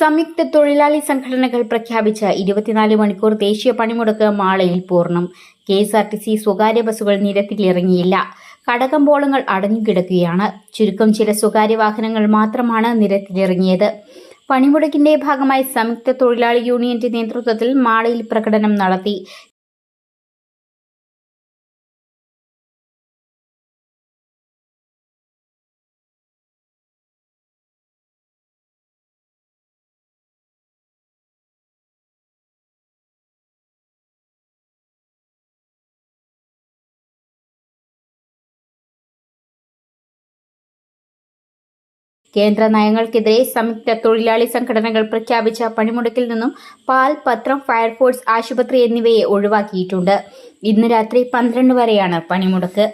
സംയുക്ത തൊഴിലാളി സംഘടനകൾ പ്രഖ്യാപിച്ച ഇരുപത്തിനാല് മണിക്കൂർ ദേശീയ പണിമുടക്ക് മാളയിൽ പൂർണം. K S R T C സ്വകാര്യ ബസ്സുകൾ നിരത്തിലിറങ്ങിയില്ല. കടകമ്പോളങ്ങൾ അടഞ്ഞുകിടക്കുകയാണ് ചുരുക്കം ചില സ്വകാര്യ വാഹനങ്ങൾ മാത്രമാണ് നിരത്തിലിറങ്ങിയത്. പണിമുടക്കിന്റെ ഭാഗമായി സംയുക്ത തൊഴിലാളി യൂണിയന്റെ നേതൃത്വത്തിൽ മാളയിൽ പ്രകടനം നടത്തി. കേന്ദ്ര നയങ്ങൾക്കെതിരെ സംയുക്ത തൊഴിലാളി സംഘടനകൾ പ്രഖ്യാപിച്ച പണിമുടക്കിൽ നിന്നും പാൽ പത്രം ഫയർഫോഴ്സ് ആശുപത്രി എന്നിവയെ ഒഴിവാക്കിയിട്ടുണ്ട്. ഇന്ന് രാത്രി പന്ത്രണ്ട് വരെയാണ് പണിമുടക്ക്.